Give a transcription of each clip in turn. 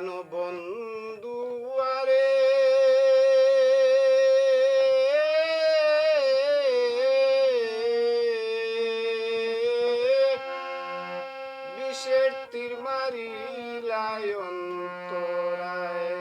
প্রাণ বন্ধু আরে। তীর মারি লায়ন আমি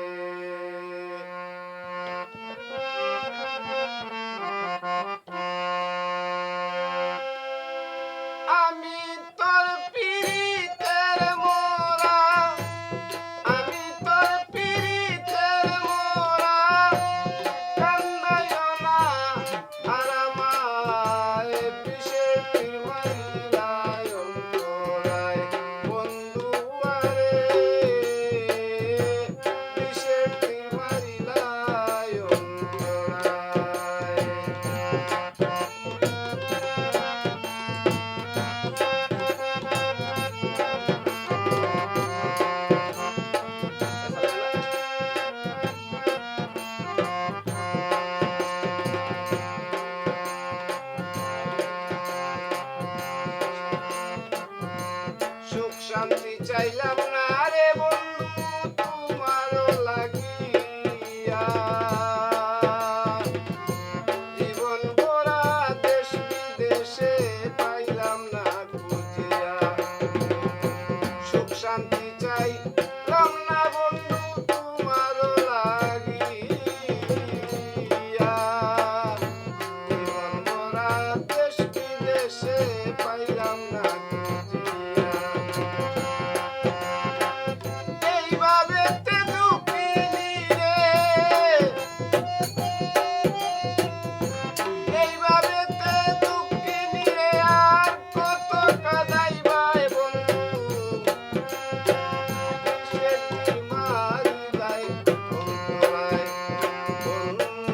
শান্তি Mm-hmm.